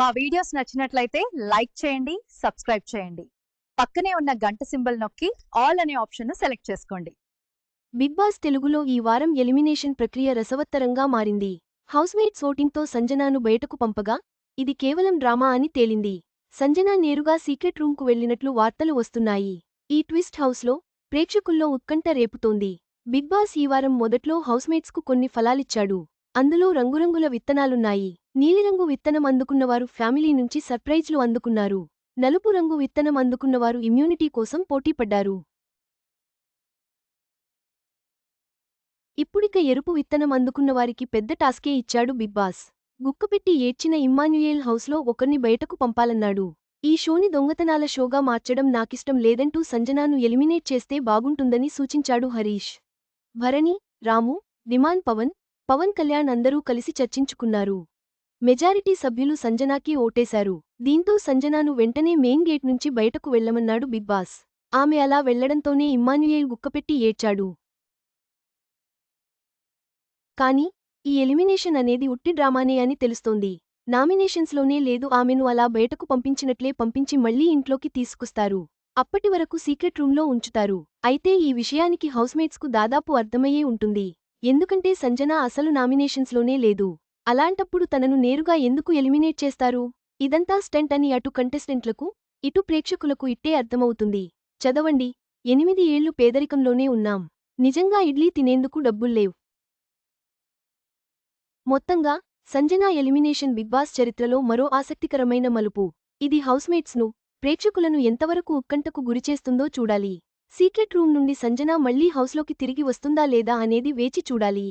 మా వీడియోస్ నచ్చినట్లయితే లైక్ చేయండి సబ్స్క్రైబ్ చేయండి. పక్కనే ఉన్న గంట సింబల్ నొక్కి ఆల్ అనే ఆప్షన్ సెలెక్ట్ చేసుకోండి. బిగ్ బాస్ తెలుగులో ఈ వారం ఎలిమినేషన్ ప్రక్రియ రసవత్తరంగా మారింది. హౌస్మేట్స్ ఓటింగ్తో సంజనాను బయటకు పంపగా ఇది కేవలం డ్రామా అని తేలింది. సంజన నేరుగా సీక్రెట్ రూమ్కు వెళ్ళినట్లు వార్తలు వస్తున్నాయి. ఈ ట్విస్ట్ హౌస్లో ప్రేక్షకుల్లో ఉత్కంఠ రేపుతోంది. బిగ్ బాస్ ఈ వారం మొదట్లో హౌస్మేట్స్కు కొన్ని ఫలాలిచ్చాడు. అందులో రంగురంగుల విత్తనాలున్నాయి. నీలిరంగు విత్తనం అందుకున్నవారు ఫ్యామిలీ నుంచి సర్ప్రైజ్లు అందుకున్నారు. నలుపు రంగు విత్తనం అందుకున్నవారు ఇమ్యూనిటీ కోసం పోటీపడ్డారు. ఇప్పుడిక ఎరుపు విత్తనం అందుకున్నవారికి పెద్ద టాస్కే ఇచ్చాడు బిగ్ బాస్. గుక్కపెట్టి ఏడ్చిన ఇమ్మాన్యుయేల్ హౌస్లో ఒకర్ని బయటకు పంపాలన్నాడు. ఈ షోని దొంగతనాల షోగా మార్చడం నాకిష్టం లేదంటూ సంజనాను ఎలిమినేట్ చేస్తే బాగుంటుందని సూచించాడు హరీష్. భరణి రాము డిమాన్ పవన్ పవన్ కళ్యాణ్ అందరూ కలిసి చర్చించుకున్నారు. మెజారిటీ సభ్యులు సంజనాకి ఓటేశారు. దీంతో సంజనాను వెంటనే మెయిన్ గేట్ నుంచి బయటకు వెళ్ళమన్నాడు బిగ్ బాస్. ఆమె అలా వెళ్ళడంతోనే ఇమ్మాన్యుయేల్ గుక్కపెట్టి ఏడ్చాడు. కాని ఈ ఎలిమినేషన్ అనేది ఉట్టి డ్రామానే అని తెలుస్తోంది. నామినేషన్స్లోనే లేదు ఆమెను అలా బయటకు పంపించినట్లే పంపించి మళ్ళీ ఇంట్లోకి తీసుకొస్తారు. అప్పటి వరకు సీక్రెట్ రూంలో ఉంచుతారు. అయితే ఈ విషయానికి హౌస్మేట్స్కు దాదాపు అర్థమయ్యే ఉంటుంది. ఎందుకంటే సంజన అసలు నామినేషన్స్లోనే లేదు. అలాంటప్పుడు తనను నేరుగా ఎందుకు ఎలిమినేట్ చేస్తారు? ఇదంతా స్టెంట్ అని అటు కంటెస్టెంట్లకు ఇటు ప్రేక్షకులకు ఇట్టే అర్థమవుతుంది. చదవండి. ఎనిమిది ఏళ్ళు పేదరికంలోనే ఉన్నాం. నిజంగా ఇడ్లీ తినేందుకు డబ్బుల్లేవు మొత్తంగా సంజనా ఎలిమినేషన్ బిగ్ బాస్ చరిత్రలో మరో ఆసక్తికరమైన మలుపు. ఇది హౌస్మేట్స్ను ప్రేక్షకులను ఎంతవరకు ఉత్కంఠకు గురిచేస్తుందో చూడాలి. సీక్రెట్ రూమ్ నుండి సంజన మళ్ళీ హౌస్లోకి తిరిగి వస్తుందా లేదా అనేది వేచి చూడాలి.